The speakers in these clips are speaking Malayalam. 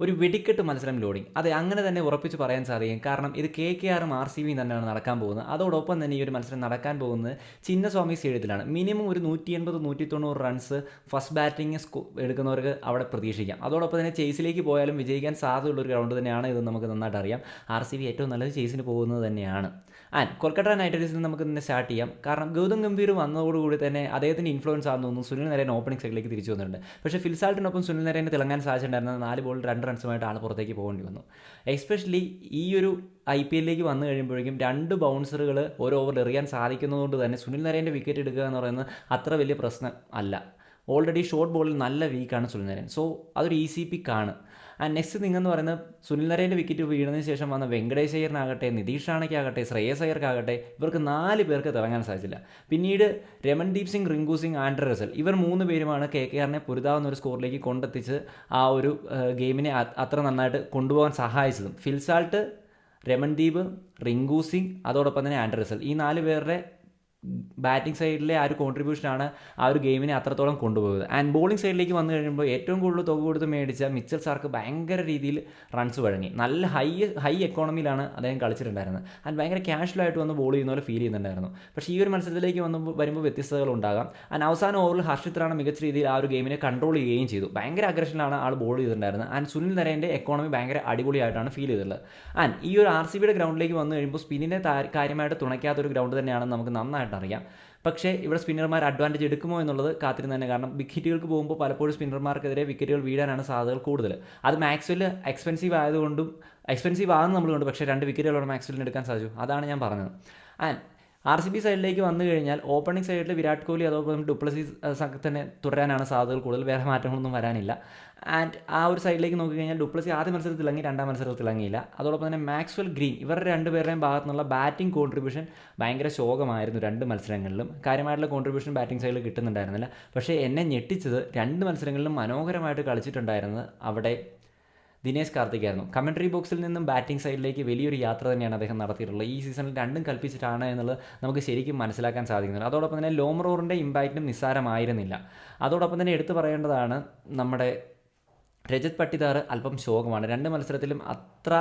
ഒരു വെടിക്കെട്ട് മത്സരം ലോഡിംഗ് അതെ അങ്ങനെ തന്നെ ഉറപ്പിച്ച് പറയാൻ സാധിക്കും. കാരണം ഇത് കെ കെ ആറും ആർ സി ബിയും തന്നെയാണ് നടക്കാൻ പോകുന്നത്. അതോടൊപ്പം തന്നെ ഈ ഒരു മത്സരം നടക്കാൻ പോകുന്നത് ചിന്നസ്വാമി സ്റ്റേഡിയത്തിലാണ്. മിനിമം ഒരു നൂറ്റി എൺപത് നൂറ്റി തൊണ്ണൂറ് റൺസ് ഫസ്റ്റ് ബാറ്റിംഗ് എടുക്കുന്നവർക്ക് അവിടെ പ്രതീക്ഷിക്കാം. അതോടൊപ്പം തന്നെ ചേസിലേക്ക് പോയാലും വിജയിക്കാൻ സാധ്യതയുള്ള ഒരു ഗ്രൗണ്ട് തന്നെയാണ് ഇത് നമുക്ക് നന്നായിട്ട് അറിയാം. ആർ സി ബി ഏറ്റവും നല്ലത് ചേസിന് പോകുന്നത് തന്നെയാണ്. ആൻഡ് കൊൽക്കത്ത നൈറ്റ് റൈഡേഴ്സിൽ നമുക്ക് തന്നെ സ്റ്റാർട്ട് ചെയ്യാം. കാരണം ഗൗതം ഗംഭീർ വന്നതോടുകൂടി തന്നെ അദ്ദേഹത്തിന്റെ ഇൻഫ്ലുവൻസ് ആണെന്ന് തോന്നുന്നു. സുനിൽ നരേൻ ഓപ്പണിംഗ് സൈഡിലേക്ക് തിരിച്ചു വന്നിട്ടുണ്ട്. പക്ഷേ ഫിൽസാൾട്ടിനൊപ്പം സുനിൽ നരേനെ തിളങ്ങാൻ സാധിച്ചിട്ടുണ്ടായിരുന്നത് നാല് ബോൾ രണ്ട് റൺസുമായിട്ട് ആൾ പുറത്തേക്ക് പോകേണ്ടി വന്നു എസ്പെഷ്യലി ഈ ഒരു ഐ പി എല്ലിലേക്ക് വന്നു കഴിയുമ്പോഴേക്കും രണ്ട് ബൗൺസറുകൾ ഒരു ഓവറിൽ എറിയാൻ സാധിക്കുന്നതുകൊണ്ട് തന്നെ സുനിൽ നരേന്റെ വിക്കറ്റ് എടുക്കുക എന്ന് പറയുന്നത് അത്ര വലിയ പ്രശ്നം അല്ല. ഓൾറെഡി ഷോർട്ട് ബോളിൽ നല്ല വീക്കാണ് സുനിൽ നരേൻ സോ അതൊരു ഈസി പിക്കാണ് ആൻഡ് നെക്സ്റ്റ് നിങ്ങെന്ന് പറയുന്നത് സുനിൽ നരേന്റെ വിക്കറ്റ് വീണതിന് ശേഷം വന്ന വെങ്കടേഷ് അയ്യറിനാകട്ടെ നിതീഷ് റാണയ്ക്കാകട്ടെ ശ്രേയസ് അയ്യർക്കാകട്ടെ ഇവർക്ക് നാല് പേർക്ക് തിളങ്ങാൻ സാധിച്ചില്ല. പിന്നീട് രമൺദീപ് സിംഗ് റിങ്കു സിംഗ് ആൻഡ്ര റസൽ ഇവർ മൂന്ന് പേരുമാണ് കെ കെ ആറിനെ പൊരുതാവുന്ന ഒരു സ്കോറിലേക്ക് കൊണ്ടെത്തിച്ച് ആ ഒരു ഗെയിമിനെ അത്ര നന്നായിട്ട് കൊണ്ടുപോകാൻ സഹായിച്ചതും. ഫിൽസാൾട്ട് രമൺദീപ് റിങ്കു സിംഗ് അതോടൊപ്പം തന്നെ ആൻഡ്ര റസൽ. ഈ നാല് പേരുടെ ബാറ്റിംഗ് സൈഡിലെ ആ ഒരു കോൺട്രിബ്യൂഷനാണ് ആ ഒരു ഗെയിമിനെ അത്രത്തോളം കൊണ്ടുപോകുന്നത് ആൻഡ് ബോളിംഗ് സൈഡിലേക്ക് വന്നു കഴിയുമ്പോൾ ഏറ്റവും കൂടുതൽ തുക കൊടുത്ത് മേടിച്ച മിച്ചൽ സാർക്ക് ഭയങ്കര രീതിയിൽ റൺസ് വഴങ്ങി. നല്ല ഹൈ ഹൈ എക്കോണമിയിലാണ് അദ്ദേഹം കളിച്ചിട്ടുണ്ടായിരുന്നത്. ആൻഡ് ഭയങ്കര ക്യാഷ്വലായിട്ട് വന്ന് ബോൾ ചെയ്യുന്ന പോലെ ഫീൽ ചെയ്യുന്നുണ്ടായിരുന്നു. പക്ഷേ ഈ ഒരു മത്സരത്തിലേക്ക് വന്ന് വരുമ്പോൾ വ്യത്യസ്തതകൾ ഉണ്ടാകാം. ആൻഡ് അവസാന ഓവറിൽ ഹർഷിത് റാണ മികച്ച രീതിയിൽ ആ ഒരു ഗെയിമിനെ കൺട്രോൾ ചെയ്യുകയും ചെയ്തു. ഭയങ്കര അഗ്രഷനിലാണ് ആൾ ബോൾ ചെയ്തിട്ടുണ്ടായിരുന്നത്. ആൻഡ് സുനിൽ നരേന്റെ എക്കോണമി ഭയങ്കര അടിപൊളിയായിട്ടാണ് ഫീൽ ചെയ്തിട്ടുള്ളത്. ആൻഡ് ഈ ഒരു ആർ സി ബിയുടെ ഗ്രൗണ്ടിലേക്ക് വന്നു കഴിയുമ്പോൾ സ്പിന്നിനെ കാര്യമായിട്ട് തുണയ്ക്കാത്ത ഒരു ഗ്രൗണ്ട് തന്നെയാണ് നമുക്ക് നന്നായിട്ട് അറിയാം പക്ഷേ ഇവിടെ സ്പിന്നർമാർ അഡ്വാന്റേജ് എടുക്കുമോ എന്നുള്ളത് കാത്തിരുന്ന് തന്നെ കാരണം ബിഗ് ഹിറ്റുകൾക്ക് പോകുമ്പോൾ പലപ്പോഴും സ്പിന്നർമാർക്കെതിരെ വിക്കറ്റുകൾ വീഴാനാണ് സാധ്യതകൾ കൂടുതൽ. അത് മാക്സ്വെൽ എക്സ്പെൻസീവ് ആയതുകൊണ്ടും എക്സ്പെൻസീവ് ആണെന്ന് നമ്മൾ കണ്ടു പക്ഷേ രണ്ട് വിക്കറ്റുകളോട് മാക്സ്വലിന് എടുക്കാൻ സാധിച്ചു. അതാണ് ഞാൻ പറഞ്ഞത്. ആൻഡ് ആർ സി ബി സൈഡിലേക്ക് വന്നു കഴിഞ്ഞാൽ ഓപ്പണിംഗ് സൈഡിൽ വിരാട് കോഹ്ലി അതോടൊപ്പം ഡുപ്ലസി തന്നെ തുടരാനാണ് സാധ്യതകൾ കൂടുതൽ. വേറെ മാറ്റങ്ങളൊന്നും വരാനില്ല. ആൻഡ് ആ ഒരു സൈഡിലേക്ക് നോക്കിക്കഴിഞ്ഞാൽ ഡുപ്ലസി ആദ്യ മത്സരത്തിൽ തിളങ്ങി രണ്ടാം മത്സരത്തിൽ തിളങ്ങിയില്ല. അതോടൊപ്പം തന്നെ മാക്സ്വൽ ഗ്രീൻ ഇവരുടെ രണ്ടുപേരുടെയും ഭാഗത്തു നിന്നുള്ള ബാറ്റിംഗ് കോൺട്രിബ്യൂഷൻ ഭയങ്കര ശോകമായിരുന്നു രണ്ട് മത്സരങ്ങളിലും. കാര്യമായിട്ടുള്ള കോൺട്രിബ്യൂഷൻ ബാറ്റിംഗ് സൈഡിൽ കിട്ടുന്നുണ്ടായിരുന്നില്ല. പക്ഷേ എന്നെ ഞെട്ടിച്ചത് രണ്ട് മത്സരങ്ങളിലും മനോഹരമായിട്ട് കളിച്ചിട്ടുണ്ടായിരുന്നത് അവിടെ ദിനേശ് കാർത്തികായിരുന്നു കമൻട്രി ബോക്സിൽ നിന്നും ബാറ്റിംഗ് സൈഡിലേക്ക് വലിയൊരു യാത്ര തന്നെയാണ് അദ്ദേഹം നടത്തിയിട്ടുള്ളത്. ഈ സീസണിൽ രണ്ടും കൽപ്പിച്ചിട്ടാണ് എന്നുള്ളത് നമുക്ക് ശരിക്കും മനസ്സിലാക്കാൻ സാധിക്കുന്നുണ്ട് അതോടൊപ്പം തന്നെ ലോമറോറിന്റെ ഇമ്പാക്റ്റും നിസ്സാരമായിരുന്നില്ല. അതോടൊപ്പം തന്നെ എടുത്തു പറയേണ്ടതാണ് നമ്മുടെ രജത് പട്ടിദാർ അല്പം ശോകമാണ്. രണ്ട് മത്സരത്തിലും അത്ര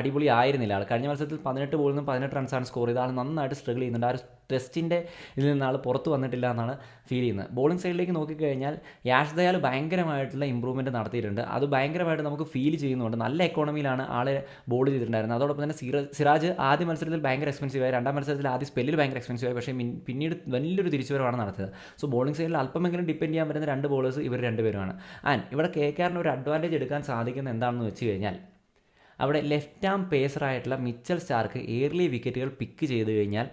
അടിപൊളി ആയിരുന്നില്ല. ആൾ കഴിഞ്ഞ മത്സരത്തിൽ പതിനെട്ട് ബോളിൽ നിന്ന് പതിനെട്ട് റൺസാണ് സ്കോർ ചെയ്ത് ആൾ നന്നായിട്ട് സ്ട്രഗിൾ ചെയ്യുന്നുണ്ട്. ആ ഒരു ടെസ്റ്റിന്റെ ഇതിൽ നിന്ന് ആൾ പുറത്ത് വന്നിട്ടില്ല എന്നാണ് ഫീൽ ചെയ്യുന്നത്. ബോളിംഗ് സൈഡിലേക്ക് നോക്കിക്കഴിഞ്ഞാൽ യാഷ് ദയാൽ ഭയങ്കരമായിട്ടുള്ള ഇമ്പ്രൂവ്മെന്റ് നടത്തിയിട്ടുണ്ട്. അത് ഭയങ്കരമായിട്ട് നമുക്ക് ഫീൽ ചെയ്യുന്നുണ്ട്. നല്ല എക്കോണമിയിലാണ് ആൾ ബോൾ ചെയ്തിട്ടുണ്ടായിരുന്നത്. അതോടൊപ്പം തന്നെ സിറ സിറാജ് ആദ്യ മത്സരത്തിൽ ഭയങ്കര എക്സ്പെൻസീവ് ആയി. രണ്ടാം മത്സരത്തിൽ ആദ്യ സ്പെല്ലിൽ ഭയങ്കര എക്സ്പെൻസീവ് ആയി. പക്ഷേ പിന്നീട് വലിയൊരു തിരിച്ചുവരവാണ് നടത്തിയത്. സോ ബോളിംഗ് സൈഡിൽ അല്പമെങ്കിലും ഡിപ്പെൻഡ് ചെയ്യാൻ പറ്റുന്ന രണ്ട് ബോളേഴ്സ് ഇവർ രണ്ടുപേരുമാണ്. ആൻഡ് ഇവിടെ കെ ഒരു അഡ്വാന്റേജ് എടുക്കാൻ സാധിക്കുന്ന എന്താണെന്ന് വെച്ച് കഴിഞ്ഞാൽ അവിടെ ലെഫ്റ്റ് ആം പേസറായിട്ടുള്ള മിച്ചൽ സ്റ്റാർക്ക് ഏർലി വിക്കറ്റുകൾ പിക്ക് ചെയ്ത് കഴിഞ്ഞാൽ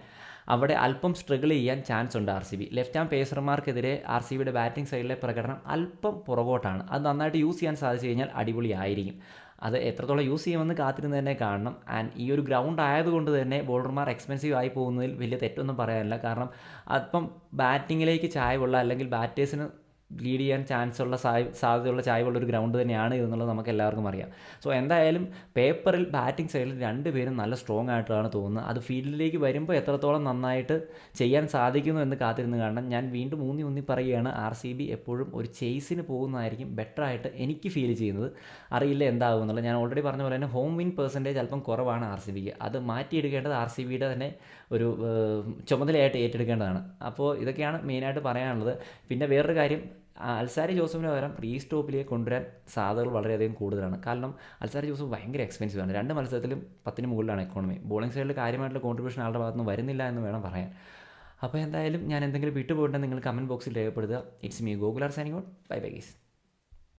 അവിടെ അല്പം സ്ട്രഗിൾ ചെയ്യാൻ ചാൻസ് ഉണ്ട് R C B. Left arm പേസർമാർക്കെതിരെ R C ബിയുടെ ബാറ്റിംഗ് സൈഡിലെ പ്രകടനം അല്പം പുറകോട്ടാണ്. അത് നന്നായിട്ട് യൂസ് ചെയ്യാൻ സാധിച്ചു കഴിഞ്ഞാൽ അടിപൊളിയായിരിക്കും. അത് എത്രത്തോളം യൂസ് ചെയ്യുമെന്ന് കാത്തിരുന്ന് തന്നെ കാണണം. ആൻഡ് ഈ ഒരു ഗ്രൗണ്ട് ആയതുകൊണ്ട് തന്നെ ബോളർമാർ എക്സ്പെൻസീവ് ആയി പോകുന്നതിൽ വലിയ തെറ്റൊന്നും പറയാനില്ല. കാരണം അപ്പം ബാറ്റിങ്ങിലേക്ക് ചായവുള്ള അല്ലെങ്കിൽ ബാറ്റേഴ്സിന് ലീഡ് ചെയ്യാൻ ചാൻസ് ഉള്ള സാധ്യതയുള്ള ചായവുള്ള ഒരു ഗ്രൗണ്ട് തന്നെയാണ് ഇതെന്നുള്ളത് നമുക്ക് എല്ലാവർക്കും അറിയാം. സോ എന്തായാലും പേപ്പറിൽ ബാറ്റിംഗ് സൈഡിൽ രണ്ടുപേരും നല്ല സ്ട്രോങ് ആയിട്ടാണ് തോന്നുന്നത്. അത് ഫീൽഡിലേക്ക് വരുമ്പോൾ എത്രത്തോളം നന്നായിട്ട് ചെയ്യാൻ സാധിക്കുന്നു എന്ന് കാത്തിരുന്ന് കാണണം. ഞാൻ വീണ്ടും ഊന്നി ഊന്നി പറയുകയാണ് ആർ സി ബി എപ്പോഴും ഒരു ചേസിന് പോകുന്നതായിരിക്കും ബെറ്റർ ആയിട്ട് എനിക്ക് ഫീൽ ചെയ്യുന്നത്. അറിയില്ല എന്താകും എന്നുള്ളത്. ഞാൻ ഓൾറെഡി പറഞ്ഞ പോലെ തന്നെ ഹോം വിൻ പെർസെന്റേജ് അല്പം കുറവാണ് ആർ സി ബിക്ക് അത് മാറ്റിയെടുക്കേണ്ടത് ആർ സി ബിയുടെ തന്നെ ഒരു ചുമതലയായിട്ട് ഏറ്റെടുക്കേണ്ടതാണ്. അപ്പോൾ ഇതൊക്കെയാണ് മെയിനായിട്ട് പറയാനുള്ളത്. പിന്നെ വേറൊരു കാര്യം അൽസാരി ജോസഫിന് പകരം പ്രീ സ്റ്റോപ്പിലേക്ക് കൊണ്ടുവരാൻ സാധ്യതകൾ വളരെയധികം കൂടുതലാണ്. കാരണം അൽസാരി ജോസഫ് ഭയങ്കര എക്സ്പെൻസീവ് ആണ്. രണ്ട് മത്സരത്തിലും പത്തിന് മുകളിലാണ് എക്കോണമി ബോളിംഗ് സൈഡിൽ കാര്യമായിട്ടുള്ള കോൺട്രിബ്യൂഷൻ ആളുടെ ഭാഗത്തുനിന്ന് വരുന്നില്ല എന്ന് വേണം പറയാൻ. അപ്പോൾ എന്തായാലും ഞാൻ എന്തെങ്കിലും വിട്ടുപോയിട്ടുണ്ടെങ്കിൽ നിങ്ങൾ കമന്റ് ബോക്സിൽ രേഖപ്പെടുത്തുക. It's me Gokular signing out bye bye guys